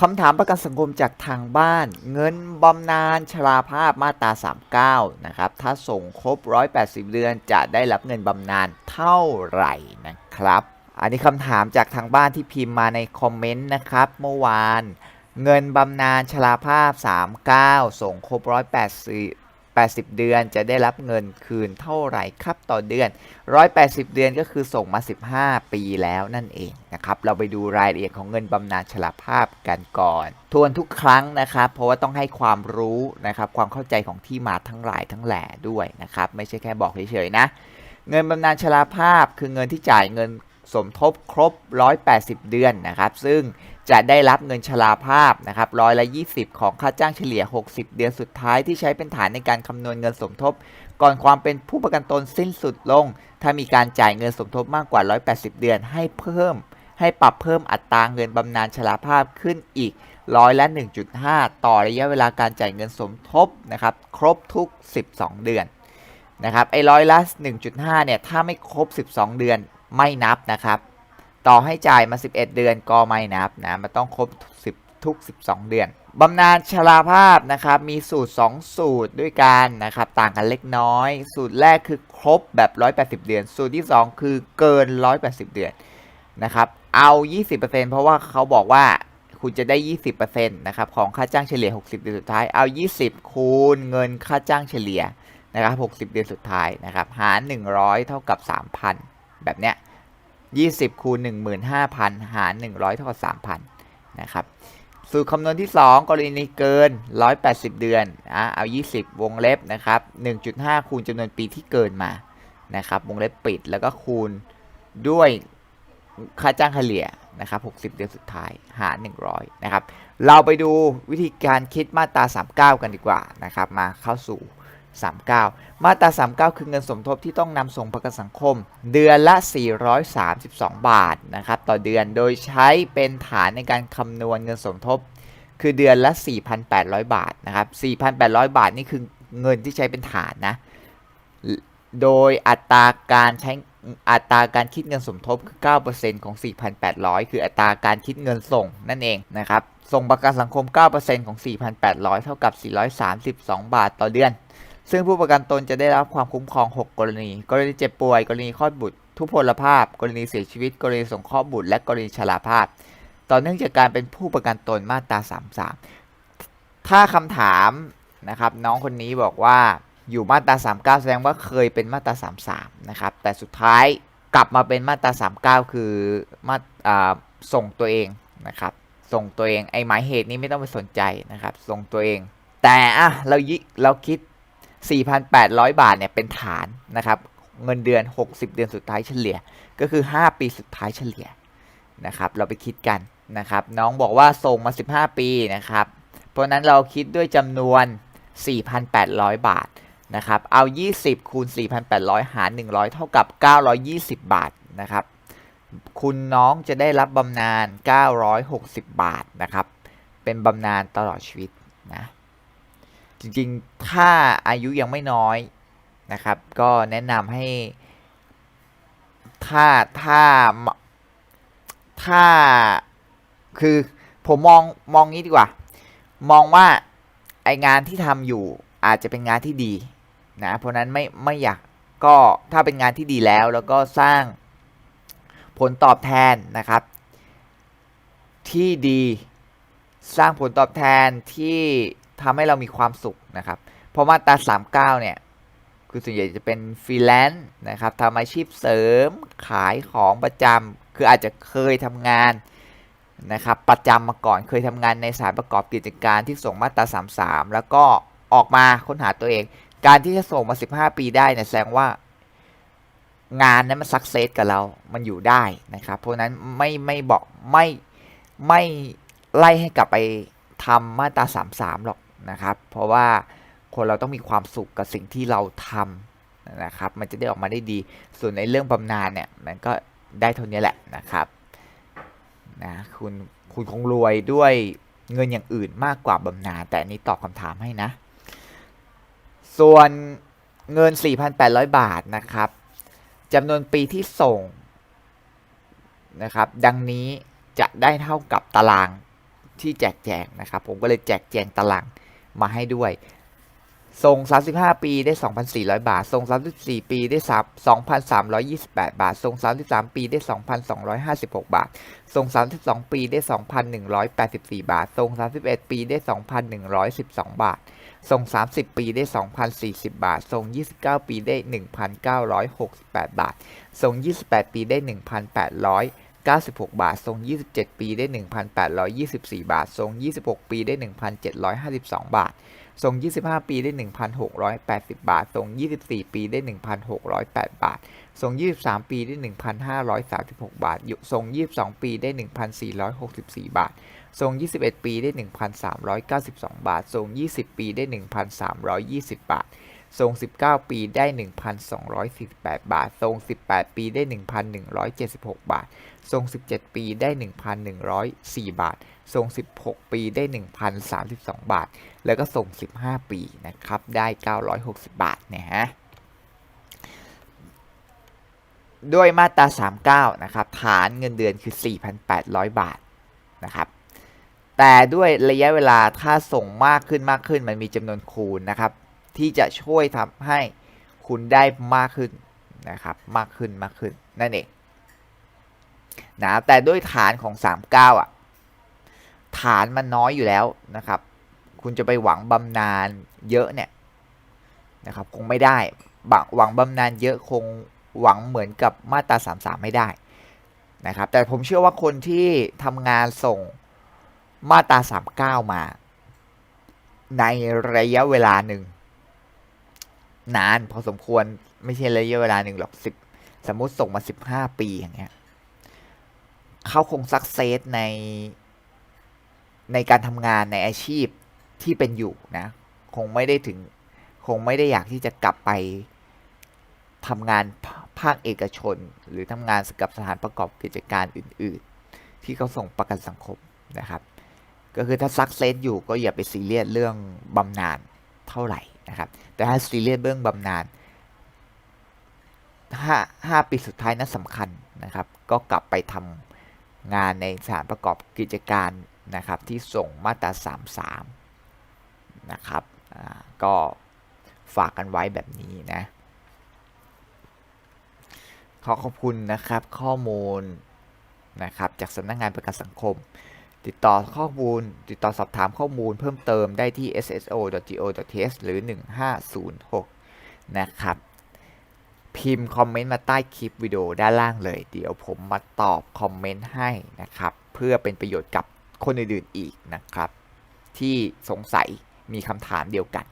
คำถามประกันสังคมจากทางบ้าน เงินบำนาญชราภาพมาตรา 39 นะครับ ถ้าส่งครบ 180 เดือนจะได้รับเงินบำนาญเท่าไหร่นะครับ อันนี้คำถามจากทางบ้านที่พิมพ์มาในคอมเมนต์นะครับ เมื่อวาน เงินบำนาญชราภาพ 39 ส่งครบ 180 80 เดือนจะได้รับเงินคืนเท่าไหร่ครับต่อเดือน 180 เดือนก็คือส่งมา 15 ปีแล้วนั่นเองนะครับ เราไปดูรายละเอียดของเงินบำนาญชราภาพกันก่อน ทวนทุกครั้งนะครับ เพราะว่าต้องให้ความรู้นะครับ ความเข้าใจของที่มาทั้งหลายทั้งแหล่ด้วยนะครับ ไม่ใช่แค่บอกเฉยๆนะ เงินบำนาญชราภาพคือเงินที่จ่ายเงินสมทบครบ 180 เดือนนะครับ ซึ่ง จะได้รับเงินชราภาพนะครับร้อยละ 20 ของค่าจ้างเฉลี่ย 60 เดือนสุดท้ายที่ใช้เป็นฐานในการคำนวณเงินสมทบ ก่อนความเป็นผู้ประกันตนสิ้นสุดลง ถ้ามีการจ่ายเงินสมทบมากกว่า 180 เดือนให้เพิ่ม ให้ปรับเพิ่มอัตราเงินบำนาญชราภาพขึ้นอีกร้อยละ 1.5 ต่อระยะเวลาการจ่ายเงินสมทบนะครับครบทุก 12 เดือนนะครับไอ้ร้อยละ 1.5 เนี่ยถ้าไม่ครบ 12 เดือนไม่นับนะครับ ต่อให้จ่ายมา 11 เดือนก็ไม่นับนะมันต้องครบ 10 ทุก 12 เดือนบำนาญชราภาพนะครับมีสูตร 2 สูตรด้วยกันนะครับต่างกันเล็กน้อย สูตรแรกคือครบแบบ 180 เดือน สูตรที่ 2 คือเกิน 180 เดือนนะครับเอา 20%เพราะว่าเขาบอกว่าคุณจะได้ 20%นะครับของค่าจ้างเฉลี่ย 60 เดือนสุดท้ายเอา 20 คูณเงินค่าจ้างเฉลี่ยนะครับ 60 เดือนสุดท้ายนะครับหาร 100 เท่ากับ 3,000 แบบเนี้ย 20คูณ15,000 หาร 100เท่ากับ3,000 นะครับ สูตรคำนวณที่ 2 กรณีเกิน 180 เดือนอะเอา 20 วงเล็บนะครับ 1.5 คูณจำนวนปีที่เกินมา นะครับ วงเล็บปิด แล้วก็คูณด้วยค่าจ้างเฉลี่ยนะครับ60 เดือนสุดท้ายหาร 100 นะครับ เราไปดูวิธีการคิดมาตรา 39 กันดีกว่านะครับ มาเข้าสู่ 39 มาตรา 39 คือเงินสมทบที่ต้องนำส่งประกันสังคม เดือนละ 432 บาทนะครับต่อเดือนโดยใช้เป็นฐานในการคำนวณเงินสมทบ คือเดือนละ 4,800 บาทนะครับ 4,800 บาทนี่คือเงินที่ใช้เป็นฐานนะ โดยอัตราการใช้อัตราการคิดเงินสมทบคือ 9%ของ 4,800 คืออัตราการคิดเงินส่งนั่นเองนะครับ ส่งประกันสังคม 9%ของ 4,800 เท่ากับ 432 บาทต่อเดือน ซึ่งผู้ประกันตนจะได้รับความคุ้มครอง 6 กรณี กรณีเจ็บป่วย กรณีคลอดบุตร ทุพพลภาพ กรณีเสียชีวิต กรณีสงเคราะห์บุตร และกรณีชราภาพ ต่อเนื่องจากการเป็นผู้ประกันตนมาตรา 33 ถ้าคำถามนะครับน้องคนนี้บอกว่าอยู่มาตรา39 แสดงว่าเคยเป็นมาตรา33 นะครับ แต่สุดท้ายกลับมาเป็นมาตรา39 คือมาอส่งตัวเองนะครับ ส่งตัวเองไอหมายเหตุนี้ไม่ต้องไปสนใจนะครับ ส่งตัวเอง แต่อะเรายิเราคิด 4,800 บาทเนี่ยเป็นฐานนะครับ เงินเดือน 60 เดือนสุดท้ายเฉลี่ย ก็คือ 5 ปีสุดท้ายเฉลี่ยนะครับ เราไปคิดกันนะครับ น้องบอกว่าส่งมา 15 ปีนะครับ เพราะนั้นเราคิดด้วยจำนวน 4,800 บาทนะครับ เอา 20 คูณ 4,800 หาร 100 เท่ากับ 920 บาทนะครับ คุณน้องจะได้รับบำนาญ 960 บาทนะครับ เป็นบำนาญตลอดชีวิตนะ จริงๆ ถ้าอายุยังไม่น้อยนะครับ ก็แนะนำให้ ถ้าถ้าถ้าคือผมมองมองงี้ดีกว่า มองว่าไองานที่ทำอยู่อาจจะเป็นงานที่ดีนะเพราะนั้นไม่ไม่อยากก็ถ้าเป็นงานที่ดีแล้วแล้วก็สร้างผลตอบแทนนะครับ ที่ดีสร้างผลตอบแทนที่ ทำให้เรามีความสุขนะครับ เพราะมาตรา 39 เนี่ยคือส่วนใหญ่จะเป็นฟรีแลนซ์นะครับทำอาชีพเสริมขายของประจำคืออาจจะเคยทำงานนะครับประจำมาก่อนเคยทำงานในสายประกอบกิจการที่ส่งมาตรา 33 แล้วก็ออกมาค้นหาตัวเอง การที่จะส่งมา 15 ปีได้เนี่ยแสดงว่างานนั้นมันสักเซสกับเรา มันอยู่ได้นะครับ เพราะฉะนั้นไม่ไม่บอกไม่ไม่ไล่ให้กลับไปทำมาตรา 33 หรอก นะครับ เพราะว่าคนเราต้องมีความสุขกับสิ่งที่เราทำนะครับ มันจะได้ออกมาได้ดี ส่วนในเรื่องบำนาญเนี่ยมันก็ได้เท่านี้แหละนะครับนะคุณคุณคงรวยด้วยเงินอย่างอื่นมากกว่าบำนาญแต่นนี้ตอบคำถามให้นะ ส่วนเงิน 4,800 บาทนะครับจำนวนปีที่ส่งนะครับ ดังนี้จะได้เท่ากับตารางที่แจกแจงนะครับ ผมก็เลยแจกแจงตาราง มาให้ด้วย ส่ง 35 ปีได้ 2,400 บาท ส่ง 34 ปีได้2,328 บาท ส่ง 33 ปีได้ 2,256 บาท ส่ง 32 ปีได้ 2,184 บาท ส่ง 31 ปีได้ 2,112 บาท ส่ง 30 ปีได้ 2,040 บาท ส่ง 29 ปีได้ 1,968 บาท ส่ง 28 ปีได้ 1,800 96 บาทส่ง27 ปีได้ 1,824 บาทส่ง26 ปีได้ 1,752 บาทส่ง25 ปีได้ 1,680 บาทส่ง24 ปีได้ 1,608 บาทส่ง23 ปีได้ 1,536 บาทส่ง22 ปีได้ 1,464 บาทส่ง21 ปีได้ 1,392 บาทส่ง20 ปีได้ 1,320 บาท ส่ง19 ปีได้ 1,248 บาทส่ง18 ปีได้ 1,176 บาทส่ง17 ปีได้ 1,104 บาทส่ง16 ปีได้ 1,032 บาท แล้วก็ส่ง15 ปีนะครับ ได้ 960 บาทเนี่ยฮะ ด้วยมาตรา 39 นะครับ ฐานเงินเดือนคือ 4,800 บาทนะครับแต่ด้วยระยะเวลาถ้าส่งมากขึ้นมากขึ้นมันมีจำนวนคูณนะครับ ที่จะช่วยทำให้คุณได้มากขึ้นนะครับมากขึ้นมากขึ้นนั่นเองนะแต่ด้วยฐานของ 39อะฐานมันน้อยอยู่แล้วนะครับ คุณจะไปหวังบำนาญเยอะเนี่ยนะครับคงไม่ได้บหวังบำนาญเยอะคงหวังเหมือนกับมาตรา33 ไม่ได้นะครับแต่ผมเชื่อว่าคนที่ทำงานส่งมาตรา39 มา ในระยะเวลาหนึ่ง นานพอสมควรไม่ใช่ระยะเวลาหนึ่งหรอกสิบสมมติส่งมา15ปีอย่างเงี้ยเขาคงสักเซสในในการทำงานในอาชีพที่เป็นอยู่นะ คงไม่ได้ถึง คงไม่ได้อยากที่จะกลับไปทำงานภภาคเอกชน หรือทำงานกับสถานประกอบกิจการอื่น ๆ ที่เขาส่งประกันสังคมนะครับ ก็คือถ้าซักเซสอยู่ก็อย่าไปซีเรียสเรื่องบำนาญเท่าไหร่ นะครับ แต่ถ้าซีเรียสเรื่องบำนาญห้าห้าปีสุดท้ายนั้นสำคัญนะครับ ก็กลับไปทำงานในสถานประกอบกิจการนะครับ ที่ส่งมาตรา33 นะครับก็ฝากกันไว้แบบนี้นะ ขอขอบคุณนะครับข้อมูลนะครับจากสำนักงานประกันสังคม ติดต่อข้อมูล ติดต่อสอบถามข้อมูลเพิ่มเติมได้ที่ sso.go.th หรือ 1506 นะครับ พิมพ์คอมเมนต์มาใต้คลิปวิดีโอด้านล่างเลย เดี๋ยวผมมาตอบคอมเมนต์ให้นะครับ เพื่อเป็นประโยชน์กับคนอื่นๆอีกนะครับ ที่สงสัยมีคำถามเดียวกัน